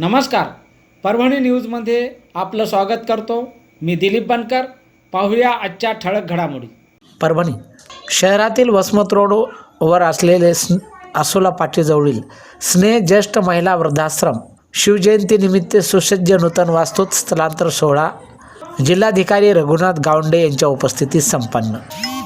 नमस्कार. परभणी न्यूजमध्ये आपलं स्वागत करतो. मी दिलीप बनकर. पाहूया आजच्या ठळक घडामोडी. परभणी शहरातील वसमत रोडवर असलेले स्न आसोला पाटीजवळील स्नेह ज्येष्ठ महिला वृद्धाश्रम शिवजयंतीनिमित्त सुसज्ज नूतन वास्तूत स्थलांतर सोहळा जिल्हाधिकारी रघुनाथ गावंडे यांच्या उपस्थितीत संपन्न.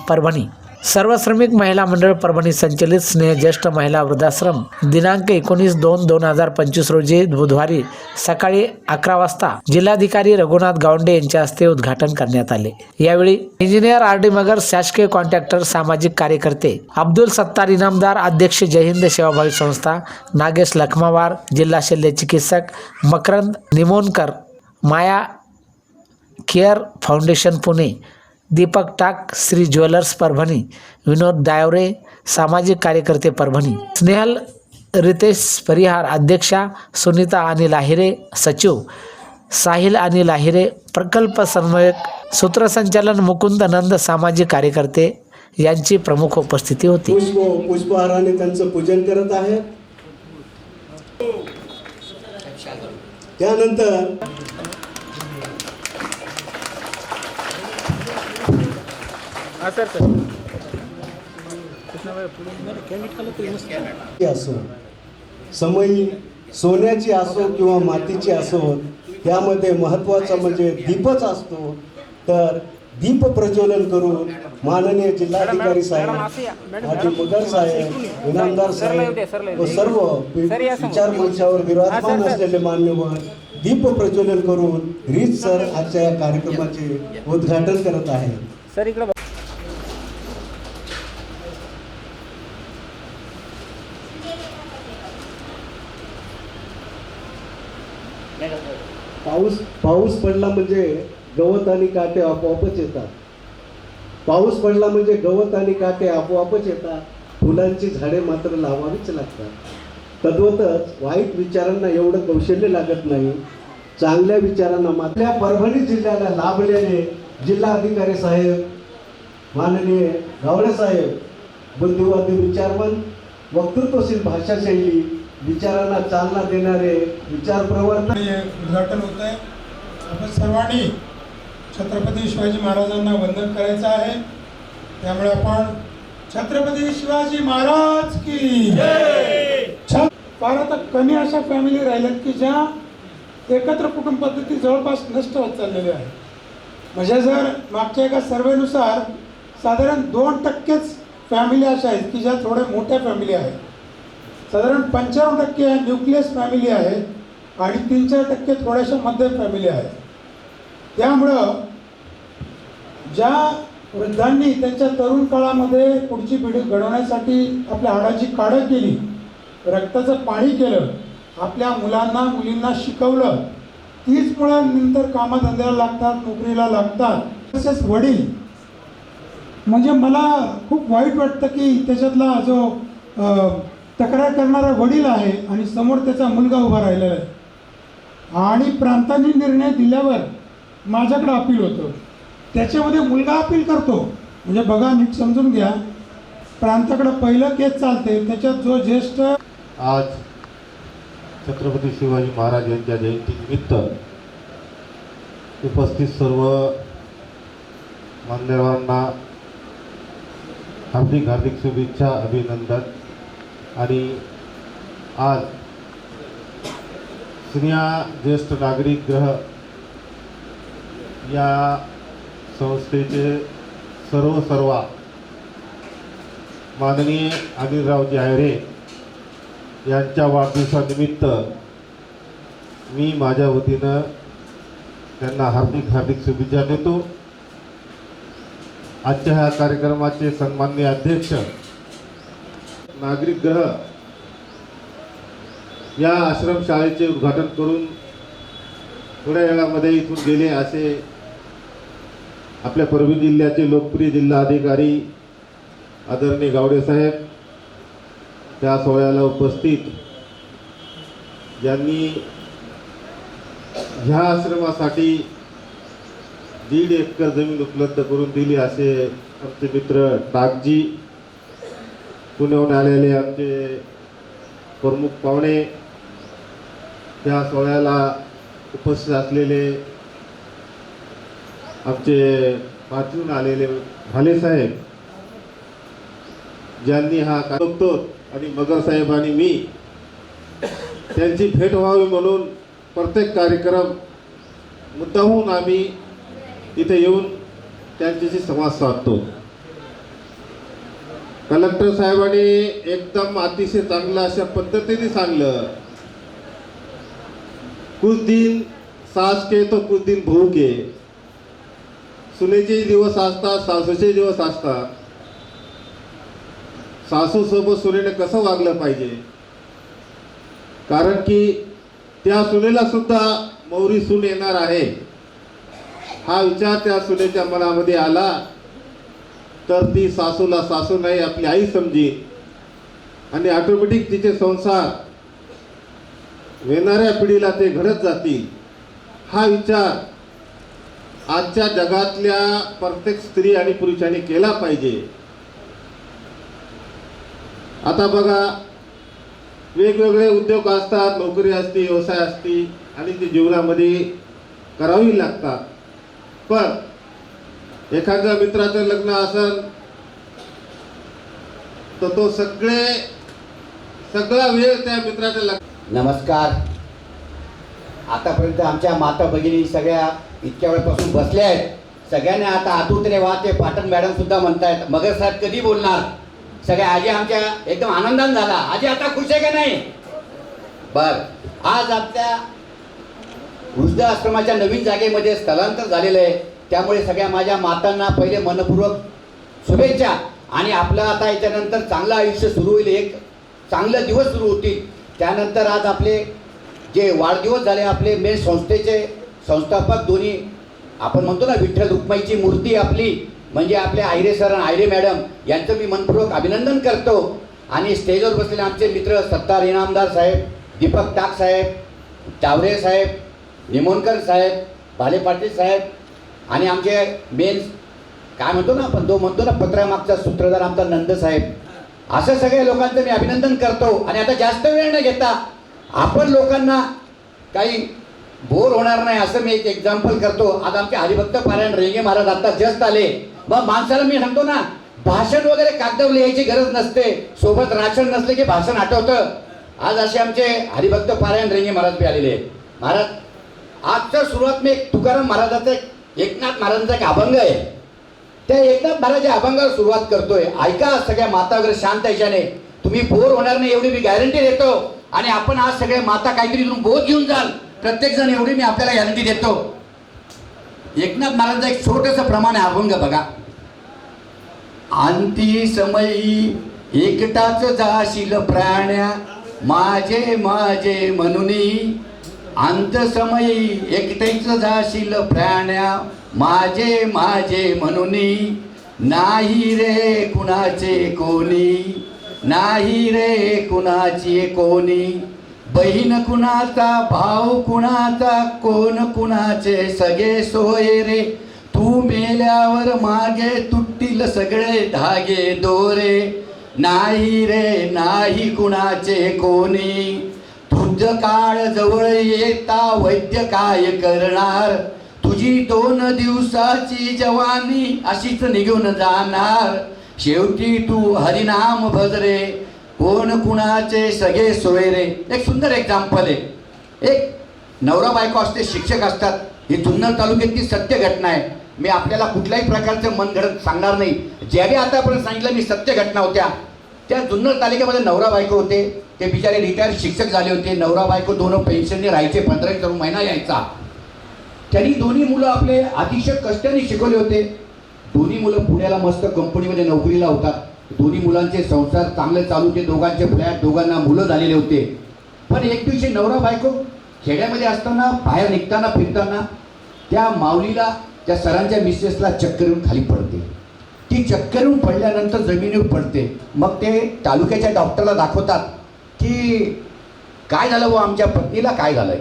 परभणी सर्व श्रमिक महिला मंडळ परभणी संचलित स्नेह ज्येष्ठ महिला वृद्धाश्रम दिनांक एकोणीस दोन दोन हजार पंचवीस रोजी बुधवारी सकाळी अकरा वाजता जिल्हाधिकारी रघुनाथ गावंडे यांच्या हस्ते उद्घाटन करण्यात आले. यावेळी इंजिनियर आर डी मगर शासकीय कॉन्ट्रॅक्टर सामाजिक कार्यकर्ते अब्दुल सत्तार इनामदार अध्यक्ष जय हिंद सेवाभावी संस्था नागेश लखमावार जिल्हा शल्य चिकित्सक Makarand Nimonkar Maya care foundation Pune. Deepak Tak Shri jewellers Parbhani Vinod Daiware सामाजिक कार्यकर्ते परभणी. स्नेहल रितेश परिहार अध्यक्षा सुनीता आणि लाहिरे सचिव साहिल आणि लाहिरे प्रकल्प समन्वयक सूत्रसंचालन मुकुंद नंद सामाजिक कार्यकर्ते यांची प्रमुख उपस्थिती होती. पुष्प पुष्पहाराने त्यांचं पूजन करत आहे त्यानंतर असो समयी सोन्याची असो किंवा मातीची असो त्यामध्ये महत्त्वाचा म्हणजे दीपच असतो. तर दीप प्रज्वलन करून माननीय जिल्हाधिकारी साहेब मुदर साहेब इनामदार साहेब व सर्व विचार मंचावर विराजमान असलेले मान्यवर दीप प्रज्वलन करून रीत सर आजच्या या कार्यक्रमाचे उद्घाटन करत आहेत. सर इकडे पाऊस पडला म्हणजे गवत आणि काटे आपोआपच येतात. पाऊस पडला म्हणजे गवत आणि काटे आपोआपच येतात. फुलांची झाडे मात्र लावावीच लागतात. तद्वतच वाईट विचारांना एवढं कौशल्य लागत नाही. चांगल्या विचारांना मात्र परभणी जिल्ह्याला लाभलेले जिल्हाधिकारी साहेब माननीय गावडे साहेब बुद्धिवादी विचारवंत वक्तृत्वशील भाषाशैली विचारांना चालना देणारे विचार प्रवर्तन उद्घाटन होत आहे आपण सर्वांनी छत्रपती शिवाजी महाराजांना वंदन करायचं आहे. त्यामुळे आपण छत्रपती शिवाजी महाराज की फार आता कमी अशा फॅमिली राहिल्यात की ज्या एकत्र कुटुंब पद्धती जवळपास नष्ट होत चाललेल्या आहेत. म्हणजे जर मागच्या एका सर्वेनुसार साधारण दोन टक्केच फॅमिली अशा आहेत की ज्या थोड्या मोठ्या फॅमिली आहेत. साधारण पंचावन्न टक्के न्यूक्लियस फॅमिली आहे आणि तीन चार टक्के थोड्याशा मध्यम फॅमिली आहेत. त्यामुळं ज्या वृद्धांनी त्यांच्या तरुण काळामध्ये पुढची पिढी घडवण्यासाठी आपल्या हाडाची काढं केली रक्ताचं पाणी केलं आपल्या मुलांना मुलींना शिकवलं तीच मुळं नंतर कामाधंद्याला लागतात नोकरीला लागतात. तसेच वडील. म्हणजे मला खूप वाईट वाटतं की त्याच्यातला जो तक्रार करणारा वडील आहे आणि समोर त्याचा मुलगा उभा राहिलेला आहे. आणि प्रांतांनी निर्णय दिल्यावर माझ्याकडे अपील होतं. त्याच्यामध्ये मुलगा अपील करतो. म्हणजे बघा नीट समजून घ्या. प्रांताकडं पहिलं केस चालते त्याच्यात जो ज्येष्ठ आज छत्रपती शिवाजी महाराज यांच्या जयंतीनिमित्त उपस्थित सर्व मान्यवरांना हार्दिक हार्दिक शुभेच्छा अभिनंदन. आणि आज स्त्रिया ज्येष्ठ नागरिक ग्रह या संस्थेचे सर्व सर्वा माननीय अनिलरावजी आयरे यांच्या वाढदिवसानिमित्त मी माझ्या वतीनं त्यांना हार्दिक हार्दिक शुभेच्छा देतो. आजच्या ह्या कार्यक्रमाचे सन्माननीय अध्यक्ष नागरिक ग्रह या आश्रमशाळेचे उद्घाटन करून थोड्या वेळामध्ये इथून गेले असे आपल्या परभणी जिल्ह्याचे लोकप्रिय जिल्हा अधिकारी आदरणीय गावडे साहेब त्या सोहळ्याला उपस्थित ज्यांनी ह्या आश्रमासाठी दीड एकर जमीन उपलब्ध करून दिली असे आमचे मित्र टाकजी पुण्याहून आलेले आमचे प्रमुख पाहुणे त्या सोहळ्याला उपस्थित असलेले आमचे वाचून आलेले भाले साहेब ज्यांनी हा बघतो आणि मगर साहेब आणि मी त्यांची भेट व्हावी म्हणून प्रत्येक कार्यक्रम मुद्दाहून आम्ही इथे येऊन त्यांच्याशी संवाद साधतो. कलेक्टर साहेबांनी एकदम अतिशय चांगलं अशा पद्धतीने सांगलं. कुछ दिन सास के तो कुछ दिन भाऊ के सुनेचे दिवस असतात सासूचे दिवस असतात. सासू सोबत सुनेने कसं वागलं पाहिजे? कारण की त्या सुनेला सुद्धा मौरी सून येणार आहे. हा विचार त्या सुनेच्या मनामध्ये आला. तर ती सासूला सासू नाही आपली आई समजी आणि ऑटोमॅटिक तिचे संसार येणाऱ्या पिढीला ते घडत जातील. हा विचार आजच्या जगातल्या प्रत्येक स्त्री आणि पुरुषांनी केला पाहिजे. आता बघा वेगवेगळे उद्योग असतात नोकरी असते व्यवसाय असते आणि ते जीवनामध्ये करावी लागतात. पण एखाद्या मित्राचं लग्न असेल तर तो सगळे सगळा वेळ त्या मित्राच्या लग्न नमस्कार. आतापर्यंत आमच्या माता भगिनी सगळ्या इतक्या वेळपासून बसले आहेत. सगळ्यांनी आता आतुरतेने वा ते पाटण मॅडम सुद्धा म्हणतायत. मगर साहेब कधी बोलणार? सगळ्या आजी आमच्या एकदम आनंदान झाला. आजी आता खुश आहे का नाही? बर. आज आपल्या वृद्धाश्रमाच्या नवीन जागेमध्ये स्थलांतर झालेलं आहे. त्यामुळे सगळ्या माझ्या मातांना पहिले मनपूर्वक शुभेच्छा. आणि आपलं आता याच्यानंतर चांगलं आयुष्य सुरू होईल. एक चांगलं दिवस सुरू होतील. त्यानंतर आज आपले जे वाढदिवस झाले आपले मेन संस्थेचे संस्थापक दोन्ही आपण म्हणतो ना विठ्ठल रुक्माईची मूर्ती आपली म्हणजे आपले आयरे सर आणि आयरे मॅडम यांचं मी मनपूर्वक अभिनंदन करतो. आणि स्टेजवर बसलेले आमचे मित्र सत्तार इनामदार साहेब दीपक टाक साहेब टावरे साहेब निमोणकर साहेब भाले पाटील साहेब आणि आमचे मेन काय म्हणतो ना आपण तो म्हणतो ना पत्रामागचा सूत्रधार आमचा नंद साहेब. असं सगळ्या लोकांचं मी अभिनंदन करतो. आणि आता जास्त वेळ न घेता आपण लोकांना काही बोर होणार नाही असं मी एक एक्झाम्पल करतो. आज आमचे हरिभक्त पारायण रेंगे महाराज आता जस्ट आले. मग माणसाला मी सांगतो ना भाषण वगैरे कागदावर लिहायची गरज नसते. सोबत राशन नसले की भाषण आठवतं. आज असे आमचे हरिभक्त पारायण रेंगे महाराज बी आलेले आहेत. महाराज आजच्या सुरुवात मी एक तुकाराम महाराजाचा एक एकनाथ महाराजांचा एक अभंग आहे. त्या एकनाथ महाराज अभंगावर सुरुवात करतोय. ऐका सगळ्या माता वगैरे शांत याच्याने. तुम्ही बोर होणार नाही एवढी मी गॅरंटी देतो. आणि आपण आज सगळे माता काहीतरी इथून बोध घेऊन जाल. प्रत्येकजण एवढी मी आपल्याला गॅरंटी देतो. एकनाथ महाराजांचं एक छोटंसं प्रमाण आहे अभंग बघा. अंती समयी एकटाच जाशील प्राण्या माझे माझे म्हणुनी. अंत समयी एकटेच जाशील प्राण्या माझे माझे म्हणुनी. नाही रे कुणाचे कोणी नाही रे कुणाचे कोणी. बहीण कुणाचा भाऊ कुणाचा कोण कुणाचे सगळे सोय रे? तू मेल्यावर मागे तुटतील सगळे धागे दोरे. नाही रे नाही कुणाचे कोणी. तुझ काळ जवळ येता वैद्य काय करणार? तुझी दोन दिवसाची जवानी अशीच निघून जाणार. शेवटी तू हरिनाम भजरे कोण कुणाचे सगळे सोयरे? एक सुंदर एक्झाम्पल आहे. एक नवरा बायको असते शिक्षक असतात. ही जुन्नर तालुक्यातली सत्य घटना आहे. मी आपल्याला कुठल्याही प्रकारचं मन घडत सांगणार नाही. ज्याने आतापर्यंत सांगितलं मी सत्य घटना होत्या. त्या जुन्नर तालुक्यामध्ये नवरा बायको होते. ते बिचारे रिटायर्ड शिक्षक झाले होते. नवरा बायको दोन पेन्शनने राहायचे पंधरा हजार महिना यायचा. त्यांनी दोन्ही मुलं आपले अतिशय कष्टाने शिकवले होते. दोन्ही मुलं पुण्याला मस्त कंपनीमध्ये नोकरीला होतात. दोन्ही मुलांचे संसार चांगले चालू ते दोघांचे फ्लॅट दोघांना मुलं झालेले होते. पण एक दिवशी नवरा बायको खेड्यामध्ये असताना बाहेर निघताना फिरताना त्या माऊलीला त्या सरांच्या मिसेसला चक्कर येऊन खाली पडते. ती चक्कर येऊन पडल्यानंतर जमिनीवर पडते. मग ते तालुक्याच्या डॉक्टरला दाखवतात की काय झालं व आमच्या पत्नीला? काय झालंय?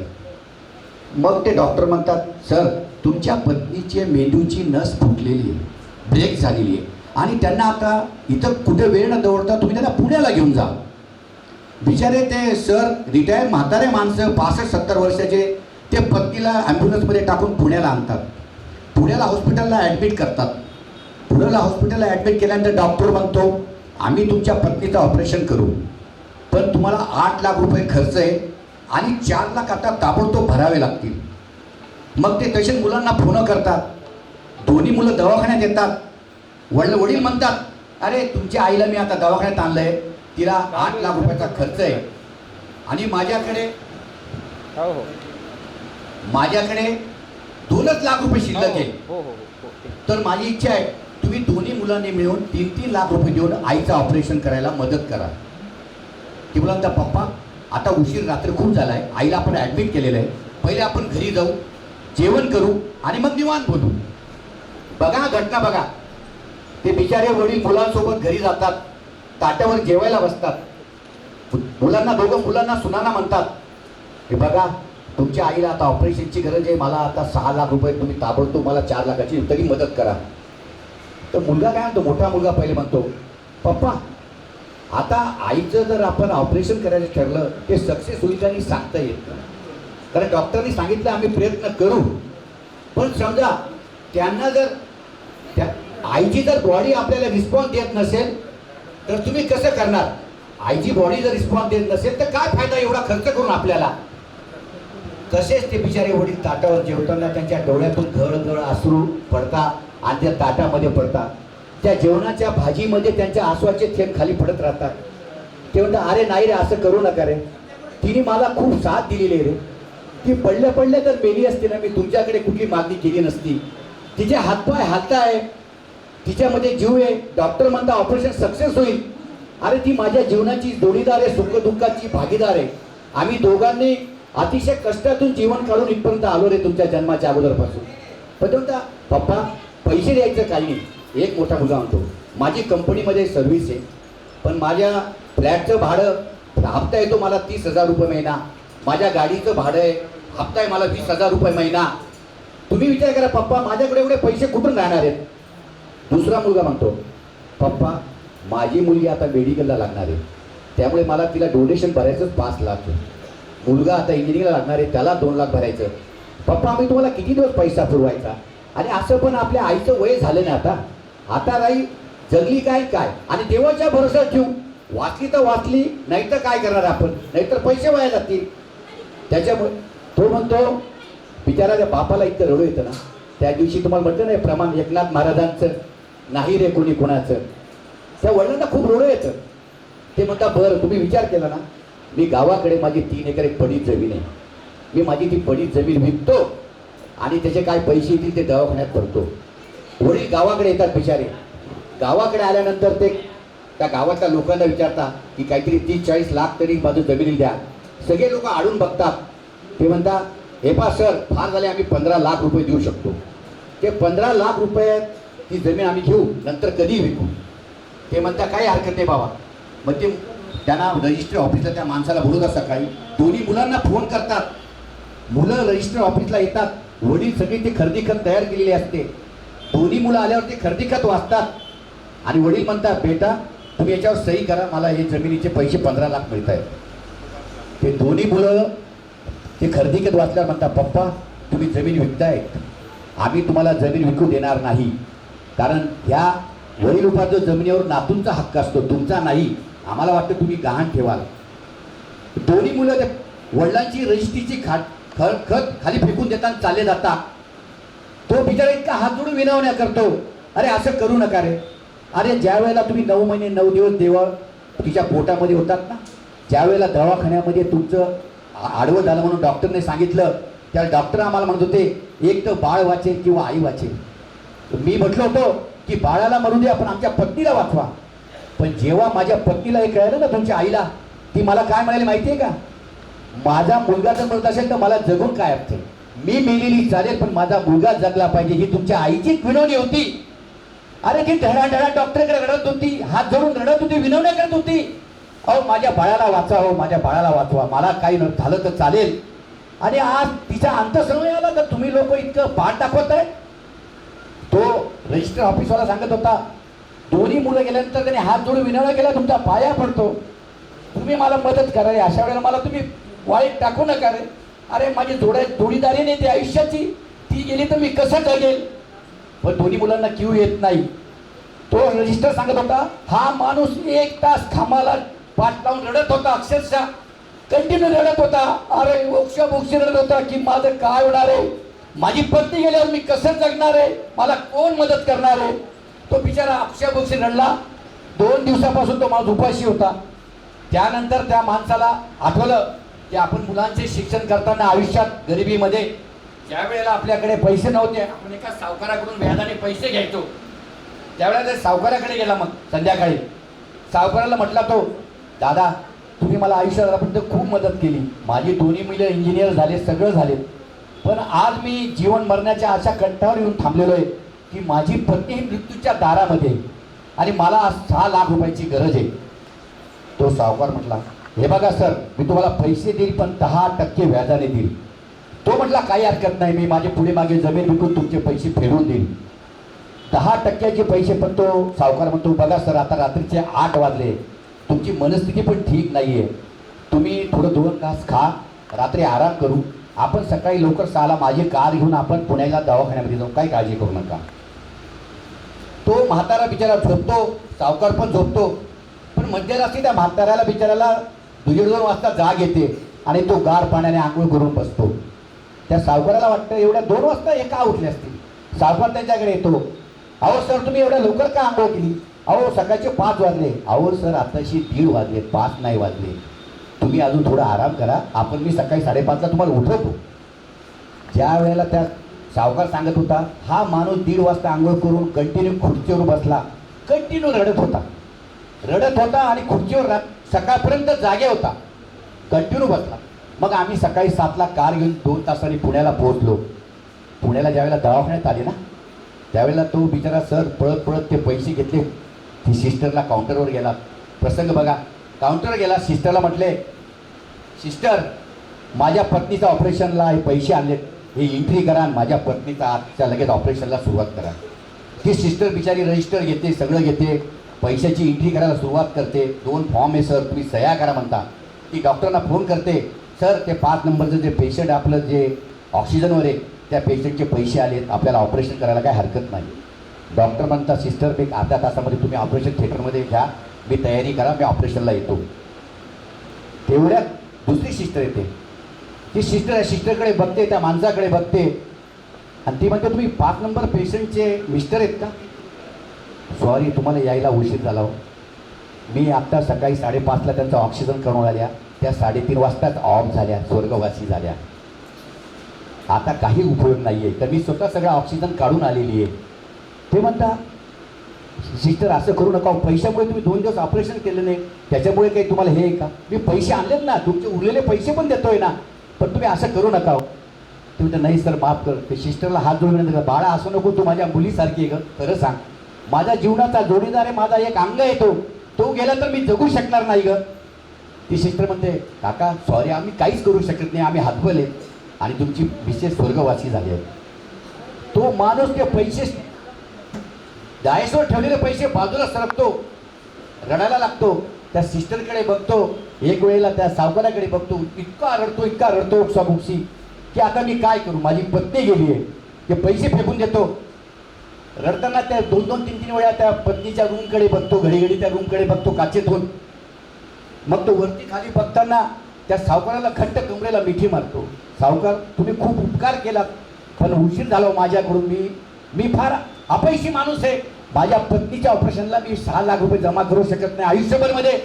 मग ते डॉक्टर म्हणतात सर तुमच्या पत्नीचे मेंदूची नस फुटलेली आहे. ब्रेक झालेली आहे. आणि त्यांना आता इथं कुठे वेळ न दौडता तुम्ही त्यांना पुण्याला घेऊन जा. बिचारे ते सर रिटायर म्हातारे माणसं पासष्ट सत्तर वर्षाचे ते पत्नीला ॲम्ब्युलन्समध्ये टाकून पुण्याला आणतात. पुण्याला हॉस्पिटलला ॲडमिट करतात. पुण्याला हॉस्पिटलला ॲडमिट केल्यानंतर डॉक्टर म्हणतो आम्ही तुमच्या पत्नीचं ऑपरेशन करू. पण तुम्हाला आठ लाख रुपये खर्च आहे आणि चार लाख आता ताबडतोब भरावे लागतील. मग ते तसेच मुलांना फोन करतात. दोन्ही मुलं दवाखान्यात येतात. वडील वडील म्हणतात अरे तुमच्या आईला मी आता दवाखान्यात आणलंय. तिला आठ लाख रुपयाचा खर्च आहे. आणि माझ्याकडे हो हो. माझ्याकडे दोनच लाख रुपये शिल्लक आहे. हो तर माझी इच्छा आहे तुम्ही दोन्ही मुलांनी मिळून तीन तीन लाख रुपये देऊन आईचं ऑपरेशन करायला मदत करा. ती मुलांचा पप्पा आता उशीर रात्र खूप झाला आहे आईला आपण ॲडमिट केलेलं आहे. पहिले आपण घरी जाऊ जेवण करू आणि मग निवांत बोलू. बघा घटना बघा. ते बिचारे वडील मुलांसोबत घरी जातात ताट्यावर जेवायला बसतात. मुलांना दोघं मुलांना सुनाना म्हणतात हे बघा तुमच्या आईला आता ऑपरेशनची गरज आहे मला आता सहा लाख रुपये तुम्ही ताबडतोब मला चार लाखाची तरी मदत करा. तर मुलगा काय म्हणतो? मोठा मुलगा पहिले म्हणतो पप्पा आता आईचं जर आपण ऑपरेशन करायचं ठरलं ते सक्सेस होईल का सांगता येत कारण डॉक्टरनी सांगितलं आम्ही प्रयत्न करू. पण समजा त्यांना जर त्या आईची जर बॉडी आपल्याला रिस्पॉन्स देत नसेल तर तुम्ही कसं करणार? आईची बॉडी जर रिस्पॉन्स देत नसेल तर काय फायदा एवढा खर्च करून आपल्याला? तसेच ते बिचारे वडील ताटावर जेवताना त्यांच्या डोळ्यातून घळघळ आसरू पडता आणि त्या ताटामध्ये पडतात त्या जेवणाच्या भाजीमध्ये त्यांच्या आसवाचे थेंब खाली पडत राहतात. ते म्हणतात अरे नाही रे असं करू नका रे. तिने मला खूप साथ दिलेली आहे रे. ती पडल्या पडल्या तर मेली असती ना मी तुमच्याकडे कुठली मागणी केली नसती. तिचे हातपाय हालताय तिच्यामध्ये जीव आहे. डॉक्टर म्हणता ऑपरेशन सक्सेस होईल. अरे ती माझ्या जीवनाची जोडीदार आहे सुखदुःखाची भागीदार आहे. आम्ही दोघांनी अतिशय कष्टातून जीवन काढून इथपर्यंत आलो रे तुमच्या जन्माच्या अगोदरपासून. पण म्हणता पप्पा पैसे द्यायचं काही नाही. एक मोठा मुलगा म्हणतो माझी कंपनीमध्ये सर्व्हिस आहे. पण माझ्या फ्लॅटचं भाडं हप्ता येतो मला तीस हजार रुपये महिना. माझ्या गाडीचं भाडं आहे हप्ता आहे मला वीस हजार रुपये महिना. तुम्ही विचार करा पप्पा माझ्याकडे एवढे पैसे कुठून राहणार आहेत? दुसरा मुलगा म्हणतो पप्पा माझी मुलगी आता मेडिकलला लागणार आहे. त्यामुळे मला तिला डोनेशन भरायचं पाच लाख आहे. मुलगा आता इंजिनिअरिंगला लागणार आहे त्याला दोन लाख भरायचं पप्पा आम्ही तुम्हाला किती दिवस पैसा पुरवायचा? आणि असं पण आपल्या आईचं वय झालं ना आता. आता राई जगली काय काय? आणि देवाच्या भरोसा ठेवू. वाचली तर वाचली नाही तर काय करणार आपण? नाहीतर पैसे वाया जातील. त्याच्यामुळे तो म्हणतो बिचारा त्या बापाला इतकं रडू येतं ना. त्या दिवशी तुम्हाला म्हटलं नाही प्रमाण एकनाथ महाराजांचं नाही रे कोणी कोणाचं? त्या वडिलांना खूप रोड येतं ते म्हणता बरं तुम्ही विचार केला ना. मी गावाकडे माझी तीन एकर एक पडीत जमीन आहे. मी माझी ती पडीत जमीन विकतो आणि त्याचे काय पैसे येतील ते दवाखान्यात भरतो. वडील गावाकडे येतात बिचारे. गावाकडे आल्यानंतर ते त्या गावातल्या लोकांना विचारता की काहीतरी तीस चाळीस लाख तरी माझं जमिनी द्या. सगळे लोक आडून बघतात. ते म्हणतात हे पा सर फार झाले आम्ही पंधरा लाख रुपये देऊ शकतो. ते पंधरा लाख रुपये ही जमीन आम्ही घेऊ नंतर कधी विकू. ते म्हणता काही हरकत नाही बाबा. मग ते त्यांना रजिस्ट्री ऑफिसला त्या माणसाला बोलवतात सकाळी. दोन्ही मुलांना फोन करतात. मुलं रजिस्टर ऑफिसला येतात. वडील सगळी ते खरेदी खत तयार केलेली असते. दोन्ही मुलं आल्यावर ते खरेदी खत वाचतात. आणि वडील म्हणतात बेटा तुम्ही याच्यावर सही करा. मला हे जमिनीचे पैसे पंधरा लाख मिळत आहेत. ते दोन्ही मुलं ते खरेदी खत वाचल्यावर म्हणतात पप्पा तुम्ही जमीन विकतायत. आम्ही तुम्हाला जमीन विकू देणार नाही. कारण ह्या वडील उपार्ज जमिनीवर नातूंचा हक्क असतो तुमचा नाही. आम्हाला वाटतं तुम्ही गहाण ठेवाल. दोन्ही मुलं त्या वडिलांची रजिस्ट्रीची खाट खत खत खाली फेकून देताना चालले जातात तो बिचारा इतका हात जोडून विनवण्या करतो. अरे असं करू नका रे. अरे ज्या वेळेला तुम्ही नऊ महिने नऊ दिवस देवळ तिच्या पोटामध्ये होतात ना ज्या वेळेला दवाखान्यामध्ये तुमचं आडवं झालं म्हणून डॉक्टरने सांगितलं त्या डॉक्टर आम्हाला म्हणत होते एक तर बाळ वाचेल किंवा आई वाचेल. मी म्हटलं होतं की बाळाला मरू दे आपण आमच्या पत्नीला वाचवा. पण जेव्हा माझ्या पत्नीला हे कळलं ना तुमच्या आईला ती मला काय म्हणाली माहिती आहे का? माझा मुलगा जर म्हणत असेल तर मला जगून काय अर्थ आहे? मी मेलेली चालेल पण माझा मुलगा जगला पाहिजे ही तुमच्या आईची विनवणी होती. अरे ती ढळा ढळा डॉक्टरकडे रडत होती हात धरून रडत होती विनवण्या करत होती. अहो माझ्या बाळाला वाचवा हो माझ्या बाळाला वाचवा मला काही न झालं तर चालेल. आणि आज तिचा अंतसमय आला तर तुम्ही लोक इतकं पाठ दाखवत आहे रजिस्टर ऑफिसवाला सांगत होता दोन्ही मुलं गेल्यानंतर त्याने हात जोडून विनवणं केला तुमचा पाया पडतो. तुम्ही मला मदत करा रे अशा वेळेला मला तुम्ही वाईट टाकू नका रे. अरे माझी जोड्या जोडीदारी नाही ती आयुष्याची. ती गेली तर मी कसं जगेल? पण दोन्ही मुलांना क्यू येत नाही. तो रजिस्टर सांगत होता हा माणूस एक तास थांबाला पाठ लावून रडत होता अक्षरशः. कंटिन्यू रडत होता. अरे बोक्ष बोक्ष रडत होता की माझं काय होणार आहे? माझी पत्नी गेल्यावर मी कसं जगणार आहे? मला कोण मदत करणार आहे? तो बिचारा अक्षय रडला. दोन दिवसापासून तो माणूस उपाशी होता. त्यानंतर त्या माणसाला आठवलं की आपण मुलांचे शिक्षण करताना आयुष्यात गरिबीमध्ये ज्या वेळेला आपल्याकडे पैसे नव्हते आपण एका सावकाराकडून व्याजाने पैसे घ्यायचो. त्यावेळेला ते सावकाराकडे गेला मग संध्याकाळी. सावकाराला म्हटला तो दादा तुम्ही मला आयुष्यापर्यंत खूप मदत केली. माझी दोन्ही मुलं इंजिनियर झाले सगळं झाले. पण आज मी जीवन मरण्याच्या अशा कंठावर येऊन थांबलेलो आहे की माझी पत्नी ही मृत्यूच्या दारामध्ये आणि मला आज सहा लाख रुपयाची गरज आहे. तो सावकार म्हटला हे बघा सर मी तुम्हाला पैसे देईल पण दहा टक्के व्याजाने देईल. तो म्हटला काही हरकत नाही मी माझे पुढे मागे जमीन विकून तुमचे पैसे फेडून देईल. दहा टक्क्याचे पैसे पण तो सावकार म्हणतो बघा सर आता रात्रीचे आठ वाजले. तुमची मनस्थिती पण ठीक नाही आहे तुम्ही थोडं दोन तास खा रात्री आराम करू. आपण सकाळी लवकर सहाला माझी कार घेऊन आपण पुण्याला दवाखान्यामध्ये जाऊ काही काळजी करू नका. तो म्हातारा बिचारा झोपतो सावकार पण झोपतो. पण मध्यरात्री त्या म्हाताऱ्याला बिचाऱ्याला दुजे दोन वाजता जाग येते आणि तो गार पाण्याने आंघोळ करून बसतो. त्या सावकाराला वाटतं एवढ्या दोन वाजता हे का उठले असतील? सावकार त्यांच्याकडे येतो. अहो सर तुम्ही एवढ्या लवकर का आंघोळ केली? अहो सकाळचे पाच वाजले. अहो सर आताशी दीड वाजले पाच नाही वाजले. तुम्ही अजून थोडा आराम करा. आपण मी सकाळी साडेपाचला तुम्हाला उठवतो. ज्या वेळेला त्या सावकार सांगत होता हा माणूस दीड वाजता आंघोळ करून कंटिन्यू खुर्चीवर बसला. कंटिन्यू रडत होता. रडत होता आणि खुर्चीवर रा- सकाळपर्यंत जागे होता. कंटिन्यू बसला. मग आम्ही सकाळी सातला कार घेऊन दोन तासांनी पुण्याला पोहोचलो. पुण्याला ज्यावेळेला दवाखान्यात आले ना त्यावेळेला तो बिचारा सर पळत पळत ते पैसे घेतले. ती सिस्टरला काउंटरवर गेला. प्रसंग बघा काउंटर गेला. सिस्टरला म्हटले सिस्टर माझ्या पत्नीचा ऑपरेशनला हे पैसे आणले. हे एंट्री करा आणि माझ्या पत्नीचा आजच्या लगेच ऑपरेशनला सुरुवात करा. ती सिस्टर बिचारी रजिस्टर घेते सगळं घेते. पैशाची एंट्री करायला सुरुवात करते. दोन फॉर्म आहे सर तुम्ही सह्या करा म्हणता. ती डॉक्टरना फोन करते सर ते पाच नंबरचं जे पेशंट आपलं जे ऑक्सिजनवर आहे त्या पेशंटचे पैसे आलेत. आपल्याला ऑपरेशन करायला काही हरकत नाही. डॉक्टर म्हणता सिस्टर एक अर्ध्या तासामध्ये तुम्ही ऑपरेशन थिएटरमध्ये घ्या. मी तयारी करा मी ऑपरेशनला येतो. तेवढ्यात दुसरी सिस्टर येते. ती सिस्टर आहे सिस्टरकडे बघते त्या माणसाकडे बघते. आणि ती म्हणते तुम्ही पाच नंबर पेशंटचे मिस्टर आहेत का? सॉरी तुम्हाला यायला उशीर झाला हो. मी आत्ता सकाळी साडेपाचला त्यांचा ऑक्सिजन करून आल्या. त्या साडेतीन वाजताच ऑफ झाल्या स्वर्गवासी झाल्या. आता काही उपयोग नाही आहे तर मी स्वतः सगळा ऑक्सिजन काढून आलेली आहे. ते म्हणता सिस्टर असं करू नका. पैशामुळे तुम्ही दोन दिवस ऑपरेशन केलं नाही. त्याच्यामुळे काही तुम्हाला हे आहे का? मी पैसे आणलेत ना. तुमचे उरलेले पैसे पण देतोय ना. पण तुम्ही असं करू नका. तुम्ही तर नाही सर माफ कर. ते सिस्टरला हात जोडून विनंती बाळा असं नको तू माझ्या मुलीसारखी आहे ग. खरं सांग. माझ्या जीवनाचा जोडीदार आहे माझा एक अंग आहे तो. तो गेला तर मी जगू शकणार नाही ग. ती सिस्टर म्हणते काका सॉरी आम्ही काहीच करू शकत नाही. आम्ही हातबल आणि तुमची विशेष स्वर्गवासी झाली आहे. तो माणूस ते पैसे डायसवर ठेवलेले पैसे बाजूला सरकतो. रडायला लागतो. त्या सिस्टरकडे बघतो. एक वेळेला त्या सावकाराकडे बघतो. इतका रडतो इतका रडतो उपसाबुक्षी की आता मी काय करू? माझी पत्नी गेली आहे. ते पैसे फेकून देतो. रडताना त्या दोन दोन तीन तीन वेळा त्या पत्नीच्या रूमकडे बघतो. घडी घडी त्या रूमकडे बघतो काचेतून. मग तो वरती खाली बघताना त्या सावकाराला खट्ट कमरेला मिठी मारतो. सावकार तुम्ही खूप उपकार केलात. पण उशीर झाला हो माझ्याकडून. मी मी फार अपयशी माणूस आहे. माझ्या पत्नीच्या ऑपरेशनला मी सहा लाख रुपये जमा करू शकत नाही. आयुष्यभरमध्ये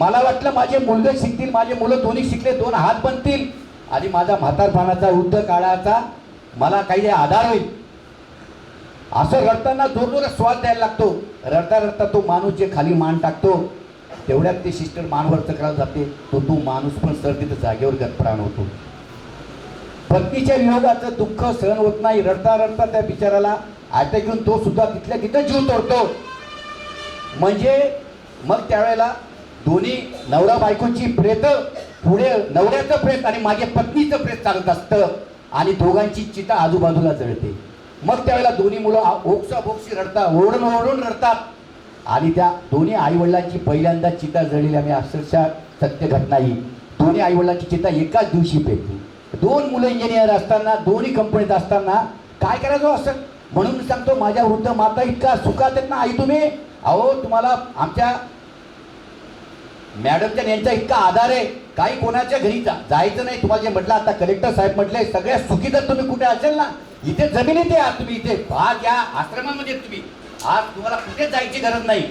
मला वाटलं माझे मुलगे शिकतील माझे मुलं दोन्ही शिकले दोन हात बनतील. आणि माझा म्हातारपणाचा वृद्ध काळाचा मला काही आधार होईल. असं रडताना जोर स्वाद द्यायला लागतो. रडता रडता तो माणूस जे खाली मान टाकतो तेवढ्यात ते सिस्टर मानवर चक्रात जाते. तो तो माणूस पण सर तिथं जागेवर गतप्राण होतो. पत्नीच्या वियोगाचं दुःख सहन होत नाही. रडता रडता त्या बिचाराला आता घेऊन तो सुद्धा तिथल्या तिथं जीव तोडतो. म्हणजे मग त्यावेळेला दोन्ही नवरा बायकोची प्रेत पुढे नवऱ्याचं प्रेत आणि मागे पत्नीचं प्रेत चालत असतं आणि दोघांची चिता आजूबाजूला जळते. मग त्यावेळेला दोन्ही मुलं ओक्सा बोक्सी रडतात ओरडून ओरडून रडतात. आणि त्या दोन्ही आईवडिलांची पहिल्यांदा चिता जळली आम्ही अक्षरशः सत्य घटना ही. दोन्ही आईवडिलांची चिता एकाच दिवशी पेटली. दोन मुलं इंजिनियर असताना दोन्ही कंपनीत असताना काय करायचं असं? म्हणून सांगतो माझ्या वृद्ध माता इतका सुखात आहेत ना आई तुम्ही? अहो तुम्हाला आमच्या मॅडमच्या यांचा इतका आधार आहे. काही कोणाच्या घरी जा जायचं नाही. तुम्हाला जे म्हटलं आता कलेक्टर साहेब म्हटले सगळ्या सुखी जर तुम्ही कुठे असेल ना इथे जमिनीत या तुम्ही इथे भाग या आश्रमामध्ये तुम्ही. आज तुम्हाला कुठे जायची गरज नाही.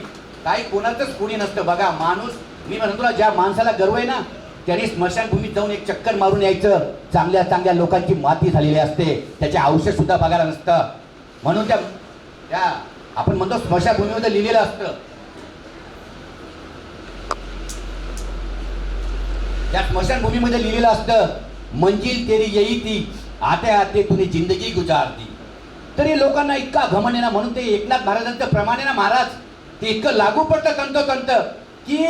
काही कोणाचंच कोणी नसतं. बघा माणूस मी म्हणतो ज्या माणसाला गर्व आहे ना त्याने स्मशानभूमीत जाऊन एक चक्कर मारून यायचं. चांगल्या चांगल्या लोकांची माती झालेली असते. त्याचे औषध सुद्धा बघायला नसतं. म्हणून त्या त्या आपण म्हणतो स्मशानभूमीमध्ये लिहिलेलं असतं. त्या स्मशानभूमीमध्ये लिहिलेलं असतं मंजिल तेरी येई ती आते आते तुने जिंदगी गुजारती तरी लोकांना इतका घमन आहे ना म्हणून ते एकनाथ महाराजांचं प्रमाण आहे ना महाराज ते इतकं लागू पडतं तंतोतंत की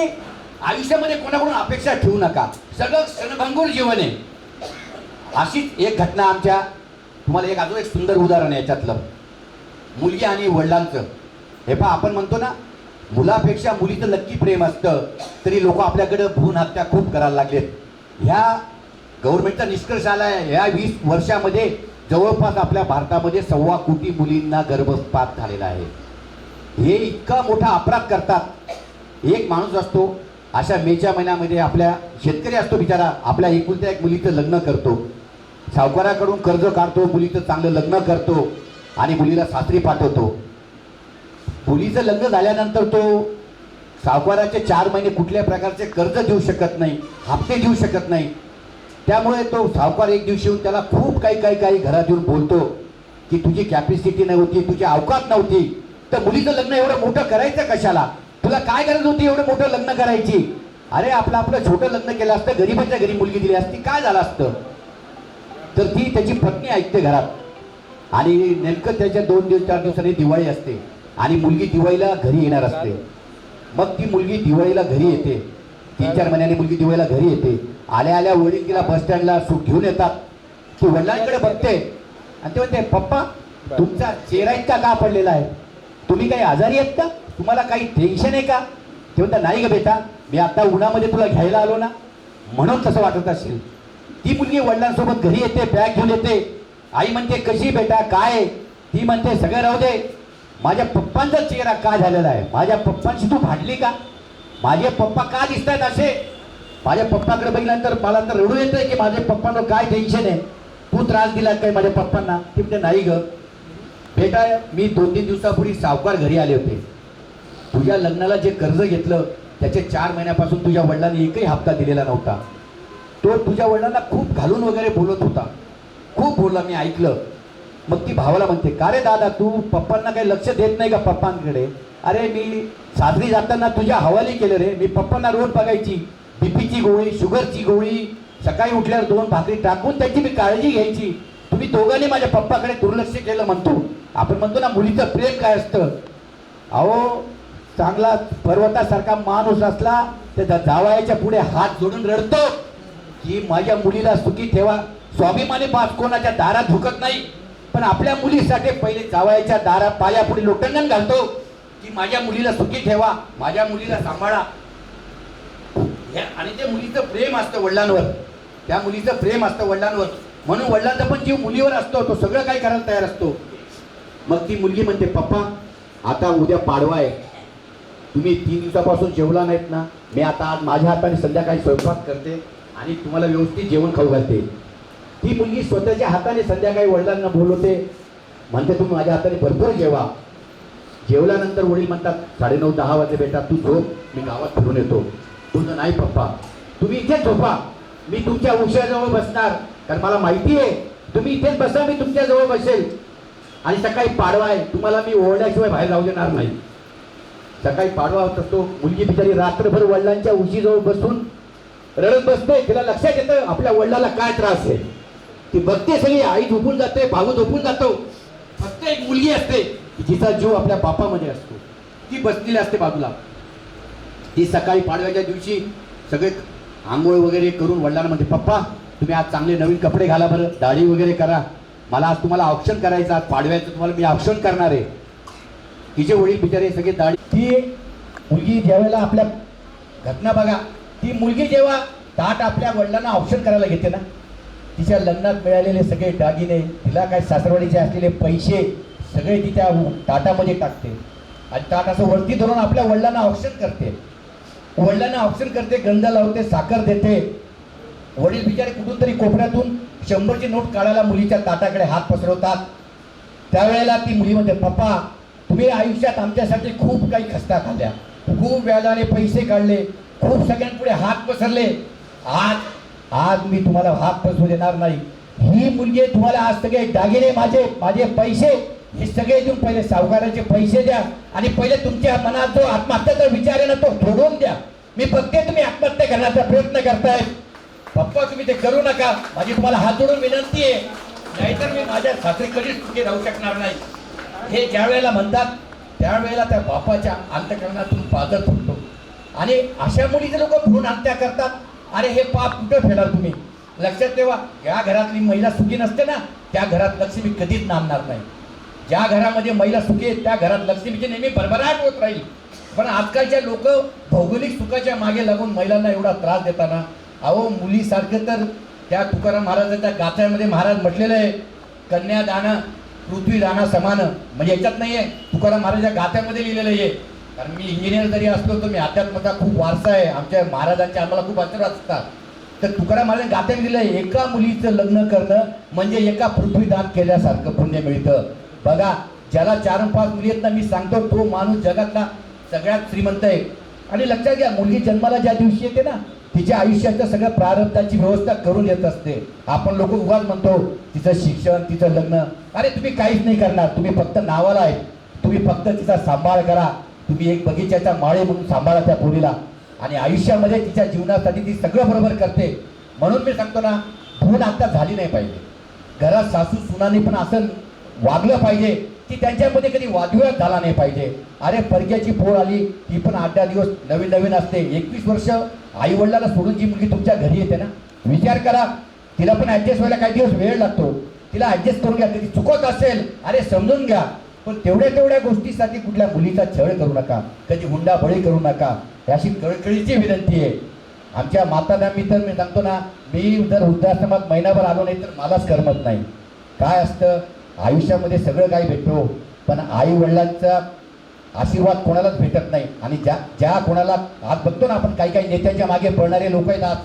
आयुष्यामध्ये कोणाकडून अपेक्षा ठेवू नका. सगळं क्षणभंगूर जीवन आहे. अशीच एक घटना आमच्या तुम्हाला एक अजून एक सुंदर उदाहरण आहे याच्यातलं. मुलगी आणि वडिलांचं. हे पहा आपण म्हणतो ना मुलापेक्षा मुलीचं नक्की प्रेम असतं तरी लोक आपल्याकडं भ्रूण हत्या खूप करायला लागलेत. ह्या गव्हर्नमेंटचा निष्कर्ष आला आहे. ह्या वीस वर्षामध्ये जवळपास आपल्या भारतामध्ये सव्वा कोटी मुलींना गर्भपात झालेला आहे. हे इतका मोठा अपराध करतात. एक माणूस असतो अशा मेच्या महिन्यामध्ये आपल्या शेतकरी असतो बिचारा आपल्या एकुलत्या एक मुलीचं लग्न करतो. सावकाराकडून कर्ज काढतो मुलीचं चांगलं लग्न करतो. आणि मुलीला सासरी पाठवतो. मुलीचं लग्न झाल्यानंतर तो सावकाराचे चार महिने कुठल्या प्रकारचे कर्ज देऊ शकत नाही हप्ते देऊ शकत नाही. त्यामुळे तो सावकार एक दिवशी येऊन त्याला खूप काही काही काही घरात येऊन बोलतो की तुझी कॅपॅसिटी नव्हती तुझी अवकात नव्हती. तर मुलीचं लग्न एवढं मोठं करायचं कशाला? तुला काय गरज होती एवढं मोठं लग्न करायची? अरे आपलं आपलं छोटं लग्न केलं असतं गरीबाच्या घरी मुलगी दिली असती काय झालं असतं? तर ती त्याची पत्नी ऐकते घरात. आणि नेमकं त्याच्या दोन दिवस चार दिवसांनी दिवाळी असते. आणि मुलगी दिवाळीला घरी येणार असते. मग ती मुलगी दिवाळीला घरी येते. तीन चार महिन्याने मुलगी दिवाळीला घरी येते. आल्या आल्या वडील तिला बस स्टँडला सूट घेऊन येतात. ती वडिलांकडे बघते. आणि ते म्हणते पप्पा तुमचा चेहरा इतका का पडलेला आहे? तुम्ही काही आजारी आहेत का? तुम्हाला काही टेन्शन आहे का? ते म्हणतात नाही ग बेटा. मी आता उन्हामध्ये तुला घ्यायला आलो ना. म्हणून तसं वाटत असेल. ती मुलगी वडिलांसोबत घरी येते बॅग घेऊन येते. आई म्हणते कशी बेटा? काय ती म्हणते सगळं राहू दे. माझ्या पप्पांचा चेहरा का झालेला आहे? माझ्या पप्पांशी तू भांडली का? माझे पप्पा का दिसत आहेत असे? माझ्या पप्पाकडे बघितल्यानंतर मला तर रडू येतंय की माझ्या पप्पांना काय टेन्शन आहे? तू त्रास दिला काय माझ्या पप्पांना? ती म्हणते नाही ग. बेटा मी दोन तीन दिवसापूर्वी सावकार घरी आले होते. तुझ्या लग्नाला जे कर्ज घेतलं त्याचे चार महिन्यापासून तुझ्या वडिलांनी एकही हप्ता दिलेला नव्हता. तो तुझ्या वडिलांना खूप घालून वगैरे बोलत होता. खूप बोलला मी ऐकलं. मग ती भावाला म्हणते का रे दादा तू पप्पांना काही लक्ष देत नाही का पप्पांकडे? अरे मी सासरी जाताना तुझ्या हवाली केलं रे. मी पप्पांना रोज बघायची. बीपीची गोळी शुगरची गोळी सकाळी उठल्यावर दोन भाकरी टाकून त्याची मी काळजी घ्यायची. तुम्ही दोघांनी माझ्या पप्पाकडे दुर्लक्ष केलं म्हणतो. आपण म्हणतो ना मुलीचं प्रेम काय असतं? अहो चांगला पर्वतासारखा माणूस असला तर जावयाच्या पुढे हात जोडून रडतो. की माझ्या मुलीला सुखी ठेवा. स्वाभिमानी बाप कोणाच्या दारात धुकत नाही. पण आपल्या मुलीसाठी पहिले जावयाच्या दारा पायापुढे लोटंगण घालतो. की माझ्या मुलीला सुखी ठेवा माझ्या मुलीला सांभाळा. आणि ते मुलीचं प्रेम असतं वडिलांवर. त्या मुलीचं प्रेम असतं वडिलांवर. म्हणून वडिलांचा पण जीव मुलीवर असतो तो सगळं काय करायला तयार असतो. मग ती मुलगी म्हणते पप्पा आता उद्या पाडवा आहे. तुम्ही तीन दिवसापासून जेवला नाहीत ना? मी आता आज माझ्या हाताने संध्याकाळी स्वयंपाक करते आणि तुम्हाला व्यवस्थित जेवण खाऊ घालते. ती मुलगी स्वतःच्या हाताने संध्याकाळी वडिलांना बोलवते. म्हणते तुम्ही माझ्या हाताने भरपूर जेवा. जेवल्यानंतर वडील म्हणतात साडेनऊ दहा वाजे बेटा तू झोप. मी गावात फिरून येतो. तुझं नाही पप्पा. तुम्ही इथेच झोपा. मी तुमच्या उशाजवळ बसणार. कारण मला माहिती आहे तुम्ही इथेच बसा मी तुमच्याजवळ बसेल. आणि सकाळी पाडवा आहे. तुम्हाला मी ओरड्याशिवाय बाहेर जाऊ देणार नाही. सकाळी पाडवा होत असतो. मुलगी बिचारी रात्रभर वडिलांच्या उशीजवळ बसून रडत बसते. तिला लक्षात येतं आपल्या वडिलाला काय त्रास आहे. ती बघते सगळी आई झोपून जाते भाऊ झोपून जातो. फक्त एक मुलगी असते जिचा जीव आपल्या बापामध्ये असतो. ती बसलेली असते बाजूला. ती सकाळी पाडव्याच्या दिवशी सगळे आंघोळ वगैरे करून वडिलांना म्हणते पप्पा तुम्ही आज चांगले नवीन कपडे घाला बरं दाढी वगैरे करा. मला आज तुम्हाला ऑप्शन करायचं आज पाडव्याचं तुम्हाला मी ऑप्शन करणार आहे. तिचे वडील बिचारे सगळे दाढी ती मुलगी ज्यावेळेला आपल्या घटना बघा ती मुलगी जेव्हा ताट आपल्या वडिलांना ऑप्शन करायला घेते ना तिच्या लग्नात मिळालेले सगळे दागिने तिला काय सासरवाडीचे असलेले पैसे सगळे तिच्या ताटामध्ये टाकते. आणि ताट असं वरती धरून आपल्या वडिलांना ऑप्शन करते. वडिलांना ऑप्शन करते गंध लावते साखर देते. वडील बिचारे कुठून तरी कोपऱ्यातून शंभरची नोट काढायला मुलीच्या ताटाकडे हात पसरवतात. त्यावेळेला ती मुली म्हणते पप्पा तुम्ही आयुष्यात आमच्यासाठी खूप काही खस्ता खाल्ल्या खूप व्याजाने पैसे काढले. खूप सगळ्यांपुढे हात पसरले. आज आज मी तुम्हाला हात पसरू देणार नाही. ही मुलगी तुम्हाला आज सगळे दागिने माझे माझे पैसे हे सगळे देऊन पहिले सावकाराचे पैसे द्या. आणि पहिले तुमच्या मनात जो आत्महत्याचा विचार आहे ना तो सोडून द्या. मी बघते तुम्ही आत्महत्या करण्याचा प्रयत्न करताय पप्पा तुम्ही ते करू नका. माझी तुम्हाला हात जोडून विनंती आहे. नाहीतर मी माझ्या सासरी कधीच सुखी राहू शकणार नाही. हे ज्या वेळेला म्हणतात त्यावेळेला त्या बापाच्या अंतकरणातून पादर फुटतो. आणि अशा मुलीचे लोक भ्रूण हत्या करतात अरे हे पाप कुठं फेडाल तुम्ही? लक्षात ठेवा या घरातली महिला सुखी नसते ना त्या घरात लक्ष्मी कधीच नांदणार नाही. ज्या घरामध्ये महिला सुखी आहेत त्या घरात लक्ष्मीची नेहमी भरभराट होत राहील. पण आजकालच्या लोक भौगोलिक सुखाच्या मागे लागून महिलांना एवढा त्रास देताना अहो मुलीसारखं तर त्या तुकाराम महाराजांच्या गाथ्यामध्ये महाराज म्हटलेलं आहे कन्यादान पृथ्वीदाना समान. म्हणजे याच्यात नाही आहे तुकाराम महाराजांच्या गाथ्यामध्ये लिहिलेलं आहे. कारण मी इंजिनियर जरी असलो तर मी अध्यात्माचा खूप वारसा आहे. आमच्या महाराजांचे आम्हाला खूप आशीर्वाद असतात. तर तुकाराम महाराज गाथ्याने दिलं आहे एका मुलीचं लग्न करणं म्हणजे एका पृथ्वीदान केल्यासारखं पुण्य मिळतं. बघा ज्याला चार पाच मुली आहेत ना मी सांगतो तो माणूस जगातला सगळ्यात श्रीमंत आहे. आणि लक्षात घ्या मुलगी जन्माला ज्या दिवशी येते ना तिच्या आयुष्याच्या सगळ्या प्रारब्धाची व्यवस्था करून येत असते. आपण लोक उगाच म्हणतो तिचं शिक्षण तिचं लग्न. अरे तुम्ही काहीच नाही करणार. तुम्ही फक्त नावाला आहे तुम्ही फक्त तिचा सांभाळ करा. तुम्ही एक बगीच्याचा माळे म्हणून सांभाळा त्या पोरीला. आणि आयुष्यामध्ये तिच्या जीवनासाठी ती सगळं बरोबर करते. म्हणून मी सांगतो ना भूल आता झाली नाही पाहिजे. घरात सासू सुनाने पण असं वागलं पाहिजे की त्यांच्यामध्ये कधी वादविवाद झाला नाही पाहिजे. अरे परग्याची पोळ आली ती पण आठ दहा दिवस नवीन नवीन असते. एकवीस वर्ष आई वडिलाला सोडून जी मुलगी तुमच्या घरी येते ना विचार करा. तिला पण ॲडजस्ट व्हायला काही दिवस वेळ लागतो. तिला ॲडजस्ट करून घ्या ती चुकत असेल अरे समजून घ्या. पण तेवढ्या तेवढ्या गोष्टीसाठी कुठल्या मुलीचा छळ करू नका कधी हुंडा बळी करू नका. अशी कळकळीची विनंती आहे. आमच्या मातांना मी तर मी सांगतो ना मी जर वृद्धाश्रमात महिनाभर आलो नाही तर मलाच करमत नाही. काय असतं? आयुष्यामध्ये सगळं काही भेटतो पण आई वडिलांचा आशीर्वाद कोणालाच भेटत नाही. आणि ज्या ज्या कोणाला आज बघतो ना आपण काही काही नेत्यांच्या मागे पळणारे लोक आहेत आज.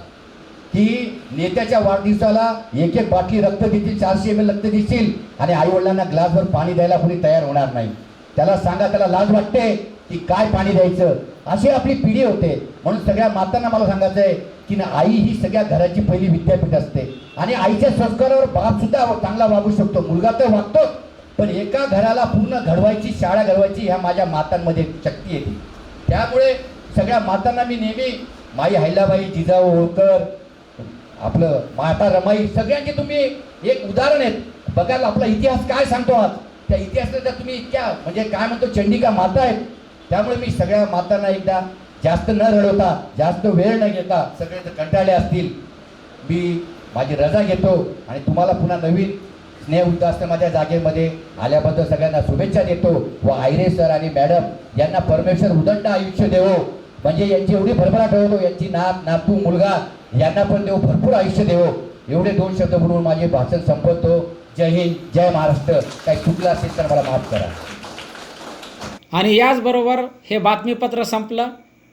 की नेत्याच्या वाढदिवसाला एक एक बाटली रक्त देतील चारशे एम एल रक्त देतील आणि आईवडिलांना ग्लासभर पाणी द्यायला कोणी तयार होणार नाही. त्याला सांगा त्याला लाज वाटते की काय पाणी द्यायचं. अशी आपली पिढी होते. म्हणून सगळ्या मातांना मला सांगायचं आहे की ना आई ही सगळ्या घराची पहिली विद्यापीठ असते. आणि आईच्या संस्कारावर बाप सुद्धा चांगला वागू शकतो. मुलगा तर वागतोच पण एका घराला पूर्ण घडवायची शाळा घडवायची ह्या माझ्या मातांमध्ये शक्ती येते. त्यामुळे सगळ्या मातांना मी नेहमी माई हैलाबाई जिजाऊ होळकर आपलं माता रमाई सगळ्यांचे तुम्ही एक उदाहरण आहेत. बघायला आपला इतिहास काय सांगतो आज. त्या इतिहासाचा तुम्ही इतक्या म्हणजे काय म्हणतो चंडिका माता आहेत. त्यामुळे मी सगळ्या मातांना एकदा जास्त न रडवता जास्त वेळ न घेता सगळे जर कंटाळले असतील. मी माझी रजा घेतो आणि तुम्हाला पुन्हा नवीन स्नेह माझ्या जागेमध्ये आल्याबद्दल सगळ्यांना शुभेच्छा देतो व आयरे सर आणि मॅडम यांना परमेश्वर उदंड आयुष्य देवो. म्हणजे यांची एवढी भरभराट होतो यांची नात नातू मुलगा यांना पण देव भरपूर आयुष्य देवो एवढे दोन शब्द म्हणून माझे भाषण संपवतो. जय हिंद जय महाराष्ट्र. काही चुकलं असेल तर मला माफ करा. आणि याचबरोबर हे बातमीपत्र संपलं.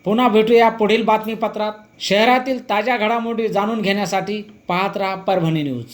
पुन्हा भेटूया पुढील बातमीपत्रात. शहरातील ताज्या घडामोडी जाणून घेण्यासाठी पाहत राहा परभणी न्यूज.